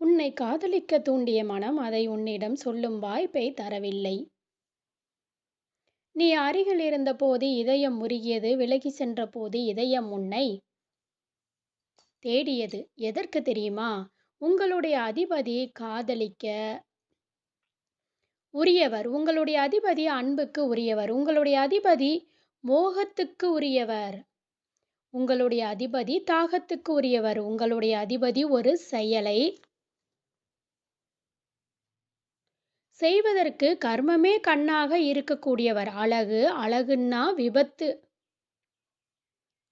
உன்னை காதலிக்க தூண்டிய மனம் அதை உன்னிடம் சொல்லும் வாய்ப்பை தரவில்லை. நீ அருகில் இருந்தபோது இதயம் உருகியது விலகிச் சென்றபோது இதயம் உன்னை தேடியது. எதற்கு தெரியுமா? உங்களுடைய அதிபதி காதலிக்க உரியவர். உங்களுடைய அதிபதி அன்புக்கு உரியவர். உங்களுடைய அதிபதி மோகத்துக்கு உரியவர். உங்களுடைய அதிபதி தாகத்துக்கு உரியவர். உங்களுடைய அதிபதி ஒரு செயலை செய்வதற்கு கர்மமே கண்ணாக இருக்கக்கூடியவர். அழகு அழகுன்னா விபத்து.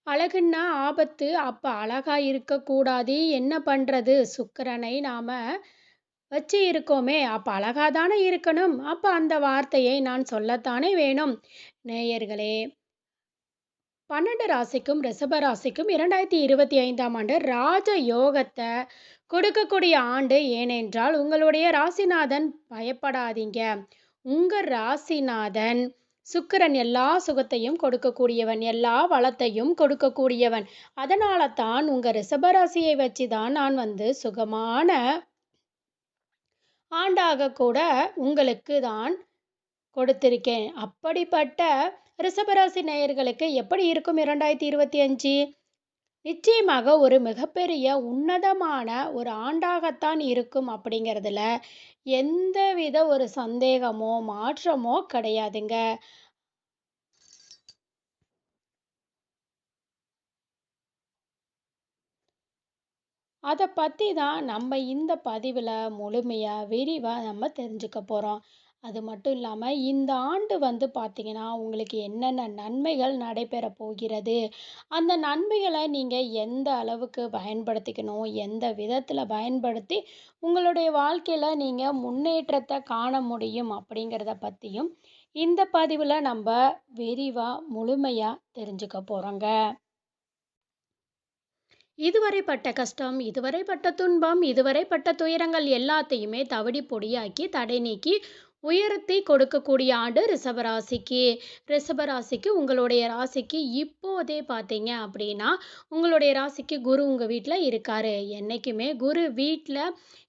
அழகுன்னா ஆபத்து. அப்ப அழகா இருக்கக்கூடாது என்ன பண்றது? சுக்கரனை நாம வச்சு இருக்கோமே. அப்ப அழகாதானே இருக்கணும். அப்ப அந்த வார்த்தையை நான் சொல்லத்தானே வேணும். நேயர்களே பன்னெண்டு ராசிக்கும் ரிஷப ராசிக்கும் 2025ஆம் ஆண்டு ராஜ யோகத்தை கொடுக்கக்கூடிய ஆண்டு. ஏனென்றால் உங்களுடைய ராசிநாதன் பயப்படாதீங்க. உங்கள் ராசிநாதன் சுக்கிரன் எல்லா சுகத்தையும் கொடுக்கக்கூடியவன். எல்லா வளத்தையும் கொடுக்கக்கூடியவன். அதனால தான் உங்கள் ரிஷபராசியை வச்சு தான் நான் வந்து சுகமான ஆண்டாக கூட உங்களுக்கு தான் கொடுத்திருக்கேன். அப்படிப்பட்ட ரிஷபராசி நேயர்களுக்கு எப்படி இருக்கும் 2025? நிச்சயமாக ஒரு மிகப்பெரிய உன்னதமான ஒரு ஆண்டாகத்தான் இருக்கும் அப்படிங்கிறதுல எந்தவித ஒரு சந்தேகமோ, மாற்றமோ கிடையாதுங்க. அத பற்றி தான் நம்ம இந்த பதிவுல முழுமையா, விரிவா நம்ம தெரிஞ்சுக்க போறோம். அது மட்டும் இல்லாமல் இந்த ஆண்டு வந்து பார்த்தீங்கன்னா, உங்களுக்கு என்னென்ன நன்மைகள் நடைபெற போகிறது? அந்த நன்மைகளை நீங்கள் எந்த அளவுக்கு பயன்படுத்திக்கணும்? எந்த விதத்தில் பயன்படுத்தி உங்களுடைய வாழ்க்கையில் நீங்கள் முன்னேற்றத்தை காண முடியும்? அப்படிங்கிறத பற்றியும் இந்த பதிவில் நம்ம விரிவாக முழுமையாக தெரிஞ்சுக்க போகிறோங்க இதுவரை பட்ட கஷ்டம், இதுவரை பட்ட துன்பம், இதுவரை பட்ட துயரங்கள் எல்லாத்தையுமே தவிடி பொடியாக்கி, தடை நீக்கி, உயர்த்தி கொடுக்கக்கூடிய ஆண்டு ரிஷப ராசிக்கு. ராசிக்கு உங்களுடைய ராசிக்கு இப்போதே பார்த்தீங்க அப்படின்னா, உங்களுடைய ராசிக்கு குரு உங்கள் வீட்டில் இருக்காரு. என்றைக்குமே குரு வீட்டில்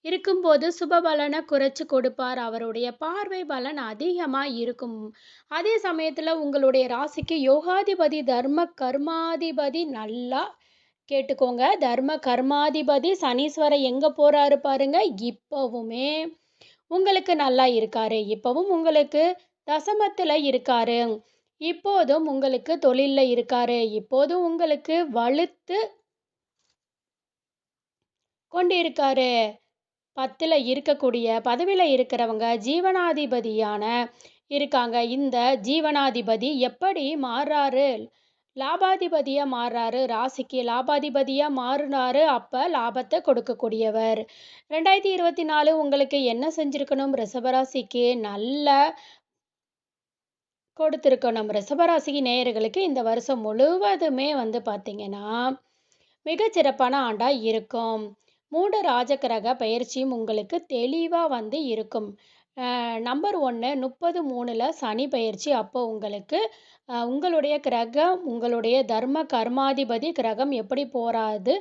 இருக்கும்போது சுப பலனை குறைச்சி கொடுப்பார். அவருடைய பார்வை பலன் அதிகமாக இருக்கும். அதே சமயத்தில் உங்களுடைய ராசிக்கு யோகாதிபதி, தர்ம கர்மாதிபதி நல்லா கேட்டுக்கோங்க. தர்ம கர்மாதிபதி சனீஸ்வரர் எங்கே போகிறாரு பாருங்க. இப்போவுமே உங்களுக்கு நல்லா இருக்காரு. இப்பவும் உங்களுக்கு தசமத்தில் இருக்காரு. இப்போதும் உங்களுக்கு தொழிலில் இருக்காரு. இப்போதும் உங்களுக்கு வலுத்து கொண்டிருக்காரு. 10ல இருக்கக்கூடிய பதவியில் இருக்கிறவங்க ஜீவனாதிபதியான இருக்காங்க. இந்த ஜீவனாதிபதி எப்படி மாறுறாரு? லாபாதிபதியாக மாறுறாரு. ராசிக்கு லாபாதிபதியாக மாறுனாரு. அப்போ லாபத்தை கொடுக்கக்கூடியவர். 2024 உங்களுக்கு என்ன செஞ்சுருக்கணும் ரிஷபராசிக்கு நல்ல கொடுத்துருக்கணும் ரிஷப ராசி நேயர்களுக்கு இந்த வருஷம் முழுவதுமே வந்து பார்த்திங்கன்னா மிகச்சிறப்பான சிறப்பான இருக்கும். மூன்று ராஜகிரக பயிற்சியும் உங்களுக்கு தெளிவாக வந்து இருக்கும். நம்பர் 1 30/3ல சனி பயிற்சி அப்போ உங்களுக்கு உங்களுடைய கிரகம் உங்களுடைய தர்ம கர்மாதிபதி கிரகம் எப்படி போராது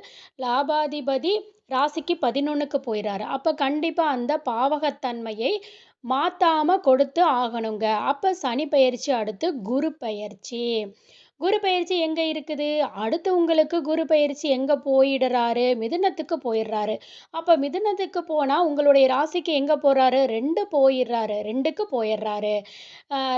லாபாதிபதி ராசிக்கு 11க்கு போயிறாரு. அப்போ கண்டிப்பாக அந்த பாவகத்தன்மையை மாற்றாமல் கொடுத்து ஆகணுங்க. அப்போ சனி பயிற்சி அடுத்து குரு பயிற்சி குரு பயிற்சி எங்க இருக்குது? அடுத்து உங்களுக்கு குரு பயிற்சி எங்க போயிடுறாரு? மிதுனத்துக்கு போயிடுறாரு. அப்ப மிதுனத்துக்கு போனா உங்களுடைய ராசிக்கு எங்க போறாரு? ரெண்டு போயிடுறாரு. ரெண்டுக்கு போயிடுறாரு.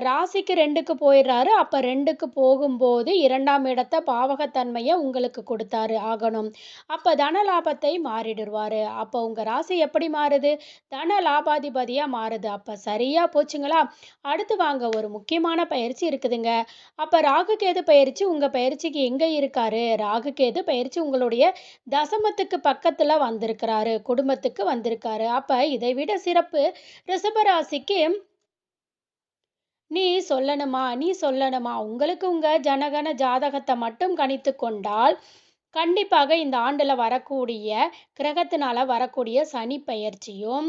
ராசிக்கு ரெண்டுக்கு போயிடுறாரு. அப்ப ரெண்டுக்கு போகும்போது இரண்டாம் இடத்த பாவகத்தன்மையை உங்களுக்கு கொடுத்தாரு ஆகணும். அப்ப தன லாபத்தை மாறிடுவாரு. அப்ப உங்க ராசி எப்படி மாறுது? தன லாபாதிபதியா மாறுது. அப்ப சரியா போச்சுங்களா? அடுத்து வாங்க ஒரு முக்கியமான பயிற்சி இருக்குதுங்க. அப்ப ராகு கேது பயிற்சி உங்க பயிற்சிக்கு எங்க இருக்காரு? ராகு கேது உங்களுடைய தசமத்துக்கு பக்கத்துல வந்திருக்கிறாரு. குடும்பத்துக்கு வந்திருக்காரு. அப்ப இதைவிட சிறப்பு ரிஷபராசிக்கு நீ சொல்லணுமா? நீ சொல்லணுமா? உங்களுக்கு உங்க ஜனகன ஜாதகத்தை மட்டும் கணித்துக் கொண்டால், கண்டிப்பாக இந்த ஆண்டில் வரக்கூடிய கிரகத்தினால வரக்கூடிய சனி பயிற்சியும்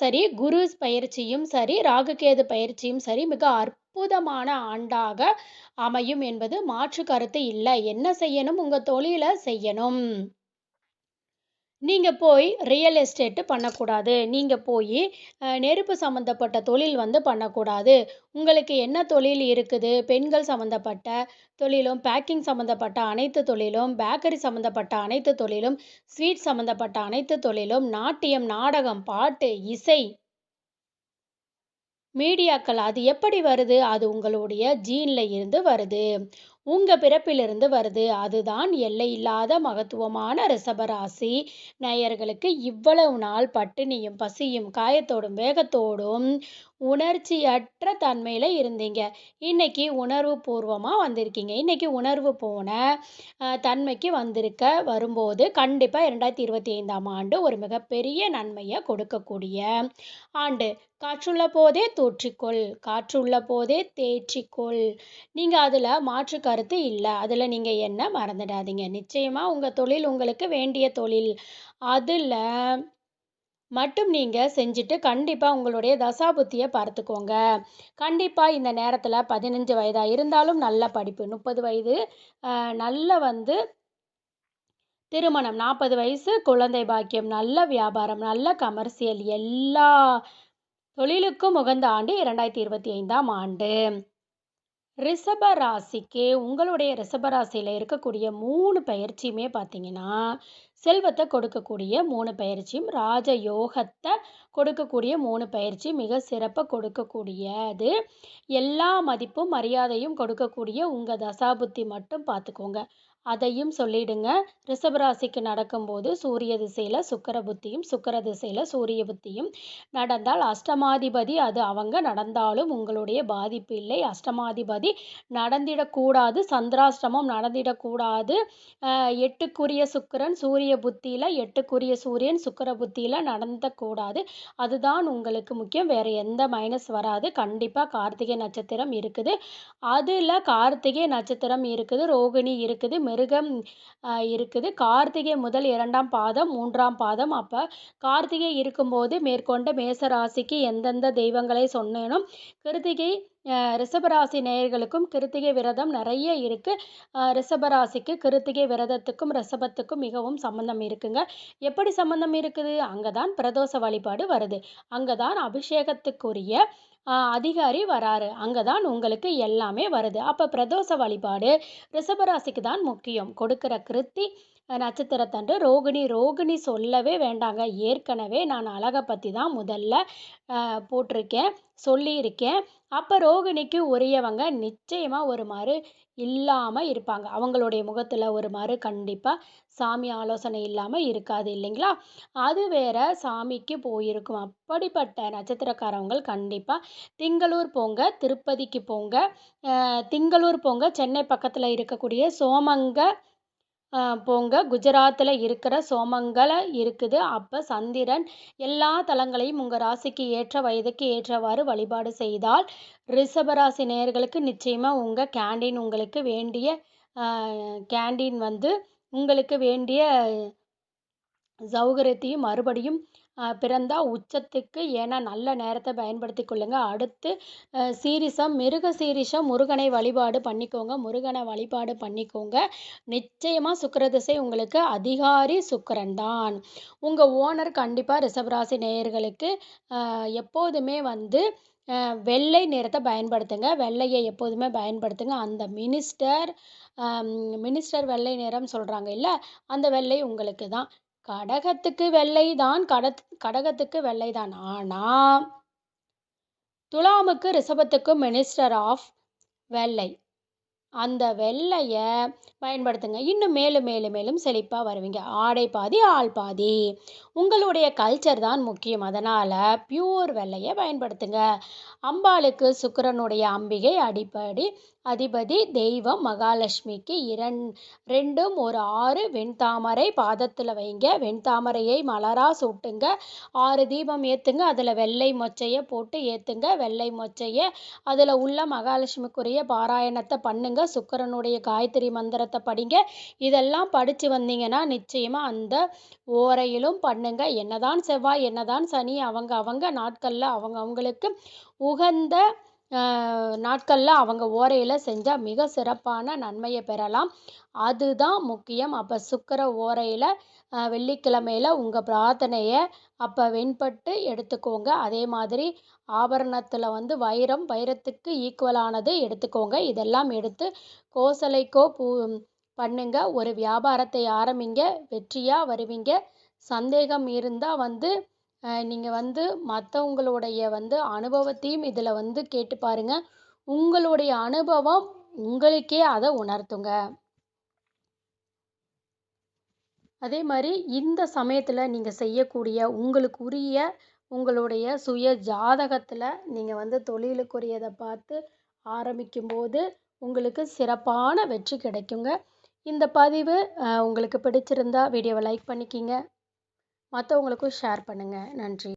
சரி, குரு பயிற்சியும் சரி, ராகுகேது பயிற்சியும் சரி, மிக அற்புதமான ஆண்டாக அமையும் என்பது மாற்று கருத்து இல்லை என்ன செய்யணும்? உங்கள் தொழில செய்யணும். நீங்கள் போய் ரியல் எஸ்டேட்டு பண்ணக்கூடாது. நீங்கள் போய் நெருப்பு சம்மந்தப்பட்ட தொழில் வந்து பண்ணக்கூடாது. உங்களுக்கு என்ன தொழில் இருக்குது? பெண்கள் சம்மந்தப்பட்ட தொழிலும் பேக்கிங் சம்மந்தப்பட்ட அனைத்து தொழிலும் பேக்கரி சம்மந்தப்பட்ட அனைத்து தொழிலும் ஸ்வீட் சம்மந்தப்பட்ட அனைத்து தொழிலும் நாட்டியம் நாடகம் பாட்டு இசை மீடியாக்கள் அது எப்படி வருது? அது உங்களுடைய ஜீனில் இருந்து வருது. உங்கள் பிறப்பிலிருந்து வருது. அதுதான் எல்லையில்லாத மகத்துவமான ரிஷபராசி. நேயர்களுக்கு இவ்வளவு நாள் பட்டினியும் பசியும் காயத்தோடும் வேகத்தோடும் உணர்ச்சியற்ற தன்மையில் இருந்தீங்க. இன்னைக்கு உணர்வு பூர்வமாக வந்திருக்கீங்க. இன்னைக்கு உணர்வு போன தன்மைக்கு வந்திருக்க வரும்போது கண்டிப்பாக இரண்டாயிரத்தி இருபத்தி ஐந்தாம் ஆண்டு ஒரு மிகப்பெரிய நன்மையை கொடுக்கக்கூடிய ஆண்டு. காற்றுள்ள போதே தூற்றிக்கொள் காற்றுள்ள போதே தேற்றிக்கொள். நீங்கள் அதில் மாற்று கருத்து இல்லை. அதில் நீங்கள் என்ன மறந்துடாதீங்க. நிச்சயமாக உங்கள் தொழில் உங்களுக்கு வேண்டிய தொழில். அதில் மட்டும் நீங்கள் செஞ்சுட்டு கண்டிப்பாக உங்களுடைய தசாபுத்தியை பார்த்துக்கோங்க. கண்டிப்பாக இந்த நேரத்தில் பதினஞ்சு வயதாக இருந்தாலும் நல்ல படிப்பு. முப்பது வயது நல்ல வந்து திருமணம். நாற்பது வயசு குழந்தை பாக்கியம் நல்ல வியாபாரம் நல்ல கமர்ஷியல் எல்லா தொழிலுக்கும் உகந்த ஆண்டு இரண்டாயிரத்தி இருபத்தி ஐந்தாம் ஆண்டு. ரிஷப ராசிக்கு உங்களுடைய ரிஷப ராசியில் இருக்கக்கூடிய மூணு பயிற்சியுமே பார்த்தீங்கன்னா செல்வத்தை கொடுக்கக்கூடிய மூணு பயிற்சியும் ராஜ யோகத்தை கொடுக்கக்கூடிய மூணு பயிற்சி மிக சிறப்பாக கொடுக்கக்கூடியது. எல்லா மதிப்பும் மரியாதையும் கொடுக்கக்கூடிய உங்கள் தசாபுத்தி மட்டும் பார்த்துக்கோங்க. அதையும் சொல்லிடுங்க. ரிஷபராசிக்கு நடக்கும்போது சூரிய திசையில் சுக்கிர புத்தியும் சுக்கிர திசையில் சூரிய புத்தியும். நடந்தால் அஷ்டமாதிபதி அது அவங்க நடந்தாலும் உங்களுடைய பாதிப்பு இல்லை. அஷ்டமாதிபதி நடந்திடக்கூடாது. சந்திராஷ்டமம் நடந்திடக்கூடாது. எட்டுக்குரிய சுக்கிரன் சூரிய புத்தியில் எட்டுக்குரிய சூரியன் சுக்கிர புத்தியில் நடந்தக்கூடாது. அதுதான் உங்களுக்கு முக்கியம். வேறு எந்த மைனஸ் வராது. கண்டிப்பாக கார்த்திகை நட்சத்திரம் இருக்குது. அதில் கார்த்திகை நட்சத்திரம் இருக்குது. ரோகிணி இருக்குது. மிருகம் இருக்குது. கார்த்திகை முதல் இரண்டாம் பாதம் மூன்றாம் பாதம். அப்போ கார்த்திகை இருக்கும்போது மேற்கொண்டு மேச ராசிக்கு எந்தெந்த தெய்வங்களை சொன்னேனோ கிருத்திகை ரிஷபராசி நேயர்களுக்கும் கிருத்திகை விரதம் நிறைய இருக்குது ரிஷபராசிக்கு கிருத்திகை விரதத்துக்கும் ரிஷபத்துக்கும் மிகவும் சம்பந்தம் இருக்குங்க. எப்படி சம்பந்தம் இருக்குது? அங்கே தான் பிரதோஷ வழிபாடு வருது. அங்கே தான் அபிஷேகத்துக்குரிய அதிகாரி வராரு. அங்கே தான் உங்களுக்கு எல்லாமே வருது. அப்போ பிரதோஷ வழிபாடு ரிஷபராசிக்கு தான் முக்கியம். கொடுக்குற கிருத்தி நட்சத்திரத்தன்று ரோகிணி ரோகிணி சொல்லவே வேண்டாங்க. ஏற்கனவே நான் அழகை பற்றி தான் முதல்ல போட்டிருக்கேன் சொல்லியிருக்கேன். அப்போ ரோகிணிக்கு உரியவங்க நிச்சயமாக ஒரு மாதிரி இல்லாமல் இருப்பாங்க. அவங்களுடைய முகத்தில் ஒரு மாதிரி கண்டிப்பாக சாமி ஆலோசனை இல்லாமல் இருக்காது இல்லைங்களா? அது வேற சாமிக்கு போயிருக்கும். அப்படிப்பட்ட நட்சத்திரக்காரவங்க கண்டிப்பாக திங்களூர் போங்க திருப்பதிக்கு போங்க. திங்களூர் போங்க. சென்னை பக்கத்தில் இருக்கக்கூடிய சோமங்க போங்க. குஜராத்தில் இருக்கிற சோமங்கல இருக்குது. அப்போ சந்திரன் எல்லா தலங்களையும் உங்கள் ராசிக்கு ஏற்ற வயதுக்கு ஏற்றவாறு வழிபாடு செய்தால் ரிஷபராசி நேயர்களுக்கு நிச்சயமாக உங்கள் கேண்டீன் உங்களுக்கு வேண்டிய கேண்டீன் வந்து உங்களுக்கு வேண்டிய சௌகரியத்தையும் மறுபடியும் பிறந்தால் உச்சத்துக்கு ஏன்னா நல்ல நேரத்தை பயன்படுத்தி கொள்ளுங்க. அடுத்து சீரிசம் மிருக சீரிசம் முருகனை வழிபாடு பண்ணிக்கோங்க. முருகனை வழிபாடு பண்ணிக்கோங்க. நிச்சயமாக சுக்கரதிசை உங்களுக்கு அதிகாரி சுக்கரன் தான். உங்கள் ஓனர் கண்டிப்பாக ரிஷபராசி நேயர்களுக்கு எப்போதுமே வந்து வெள்ளை நிறத்தை பயன்படுத்துங்க. வெள்ளையை எப்போதுமே பயன்படுத்துங்க. அந்த மினிஸ்டர் மினிஸ்டர் வெள்ளை நிறம் சொல்கிறாங்க இல்லை அந்த வெள்ளை உங்களுக்கு தான். கடகத்துக்கு வெள்ளை தான் கட கடகத்துக்கு வெள்ளை தான் ஆனால் துலாமுக்கு ரிஷபத்துக்கும் மினிஸ்டர் ஆஃப் வெள்ளை. அந்த வெள்ளையை பயன்படுத்துங்க. இன்னும் மேலும் மேலும் மேலும் செழிப்பாக வருவீங்க. ஆடை பாதி ஆள் பாதி. உங்களுடைய கல்ச்சர் தான் முக்கியம். அதனால் பியூர் வெள்ளையை பயன்படுத்துங்க. அம்பாளுக்கு சுக்கிரனுடைய அம்பிகை அடிப்படி அதிபதி தெய்வம் மகாலட்சுமிக்கு இரண் ரெண்டும் ஒரு ஆறு வெண்தாமரை பாதத்தில் வைங்க. வெண்தாமரையை மலராக சூட்டுங்க. ஆறு தீபம் ஏற்றுங்க அதில் வெள்ளை மொச்சையை போட்டு ஏற்றுங்க வெள்ளை மொச்சையை அதில் உள்ள மகாலட்சுமிக்குரிய பாராயணத்தை பண்ணுங்க. சுக்கிரனுடைய காயத்ரி மந்திரத்தை படிங்க. இதெல்லாம் படித்து வந்தீங்கன்னா நிச்சயமாக அந்த ஓரையிலும் பண்ணுங்க. என்னதான் செவ்வாய் என்னதான் சனி அவங்க அவங்க நாட்களில் அவங்க அவங்களுக்கு உகந்த நாட்களில் அவங்க ஓரையில் செஞ்சால் மிக சிறப்பான நன்மையை பெறலாம். அதுதான் முக்கியம். அப்போ சுக்கிர ஓரையில் வெள்ளிக்கிழமையில உங்கள் பிரார்த்தனையை அப்போ வெண்பட்டு எடுத்துக்கோங்க. அதே மாதிரி ஆபரணத்தில் வந்து வைரம் வைரத்துக்கு ஈக்குவலானது எடுத்துக்கோங்க. இதெல்லாம் எடுத்து கோசலைக்கோ பூ பண்ணுங்க. ஒரு வியாபாரத்தை ஆரம்பிங்க. வெற்றியாக வருவீங்க. சந்தேகம் இருந்தால் வந்து நீங்கள் வந்து மற்றவங்களுடைய வந்து அனுபவத்தையும் இதில் வந்து கேட்டு பாருங்கள் உங்களுடைய அனுபவம் உங்களுக்கே அதை உணர்த்துங்க. அதே மாதிரி இந்த சமயத்தில் நீங்கள் செய்யக்கூடிய உங்களுக்குரிய உங்களுடைய சுய ஜாதகத்தில் நீங்கள் வந்து தொழிலுக்குரியதை பார்த்து ஆரம்பிக்கும்போது உங்களுக்கு சிறப்பான வெற்றி கிடைக்குங்க. இந்த பதிவு உங்களுக்கு பிடிச்சிருந்தா வீடியோவை லைக் பண்ணிக்கிங்க. மற்றவங்களுக்கும் ஷேர் பண்ணுங்கள் நன்றி.